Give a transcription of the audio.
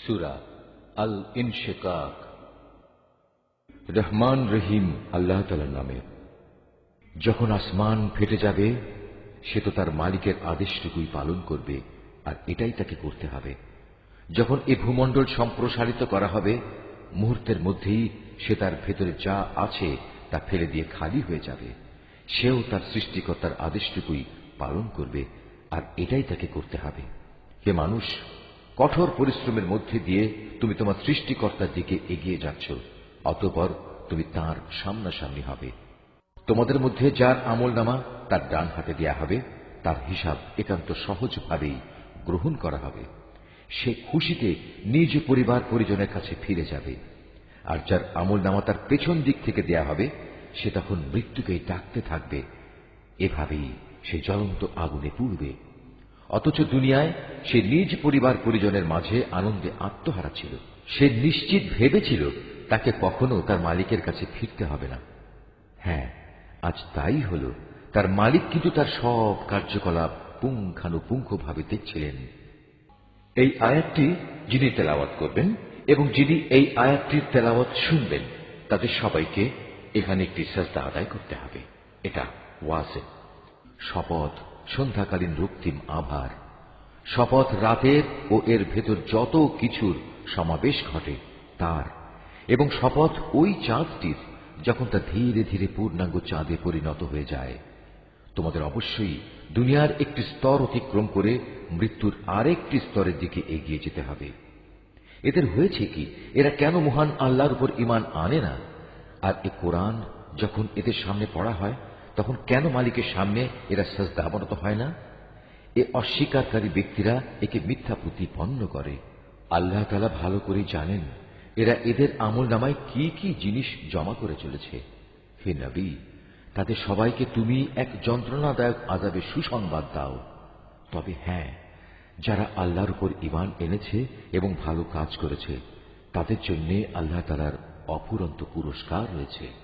সুরা আল ইনশেকাক রহমান রহিম আল্লাহ নামে। যখন আসমান ফেটে যাবে, সে তো তার মালিকের আদেশটুকুই পালন করবে, আর এটাই তাকে করতে হবে। যখন এ ভূমণ্ডল সম্প্রসারিত করা হবে, মুহূর্তের মধ্যেই সে তার ভেতরে যা আছে তা ফেলে দিয়ে খালি হয়ে যাবে। সেও তার সৃষ্টিকর্তার আদেশটুকুই পালন করবে, আর এটাই তাকে করতে হবে। হে মানুষ কঠোর পরিশ্রমের মধ্যে দিয়ে তুমি তোমার সৃষ্টিকর্তার দিকে এগিয়ে যাচ্ছ, অতপর তুমি তার সামনাসামনি হবে। তোমাদের মধ্যে যার আমল নামা তার ডান হাতে দেয়া হবে, তার হিসাব একান্ত সহজভাবেই গ্রহণ করা হবে। সে খুশিতে নিজ পরিবার পরিজনের কাছে ফিরে যাবে। আর যার আমল নামা তার পেছন দিক থেকে দেয়া হবে, সে তখন মৃত্যুকেই ডাকতে থাকবে। এভাবেই সে জ্বলন্ত আগুনে পুড়বে। অথচ দুনিয়ায় সে নিজ পরিবার পরিজনের মাঝে আনন্দে আত্মহারা ছিল। সে নিশ্চিত ভেবেছিল তাকে কখনো তার মালিকের কাছে ফিরতে হবে না। হ্যাঁ আজ তাই হল। তার মালিক কিন্তু তার সব কার্যকলাপ পুঙ্খানুপুঙ্খভাবে দেখছিলেন। এই আয়াতটি যিনি তেলাওয়াত করবেন এবং যিনি এই আয়াতটির তেলাওয়াত শুনবেন, তাদের সবাইকে এখানে একটি সাজদা আদায় করতে হবে। এটা ওয়াজে শপথ, সন্ধ্যাকালীন রক্তিম আভার। শপথ রাতের ও এর ভেতর যত কিছুর সমাবেশ ঘটে, তার। এবং শপথ ওই চাঁদটির যখন তা ধীরে ধীরে পূর্ণাঙ্গ চাঁদে পরিণত হয়ে যায়। তোমাদের অবশ্যই দুনিয়ার একটি স্তর অতিক্রম করে মৃত্যুর আরেকটি স্তরের দিকে এগিয়ে যেতে হবে। এদের হয়েছে কি, এরা কেন মহান আল্লাহর উপর ইমান আনে না? আর এ কোরআন যখন এদের সামনে পড়া হয়, তখন কেন মালিকের সামনে এরা সাজদা অবনত হয় না? এ অস্বীকারী ব্যক্তিরা একে মিথ্যা প্রতিপন্ন করে। আল্লাহ তালা ভালো করে জানেন, এরা এদের আমল নামায় কি কি জিনিস জমা করে চলেছে। হে নবী তাদের সবাইকে তুমি এক যন্ত্রণাদায়ক আজাবে সুসংবাদ দাও। তবে হ্যাঁ যারা আল্লাহর উপর ইমান এনেছে এবং ভালো কাজ করেছে, তাদের জন্য আল্লাহ তালার অফুরন্ত পুরস্কার রয়েছে।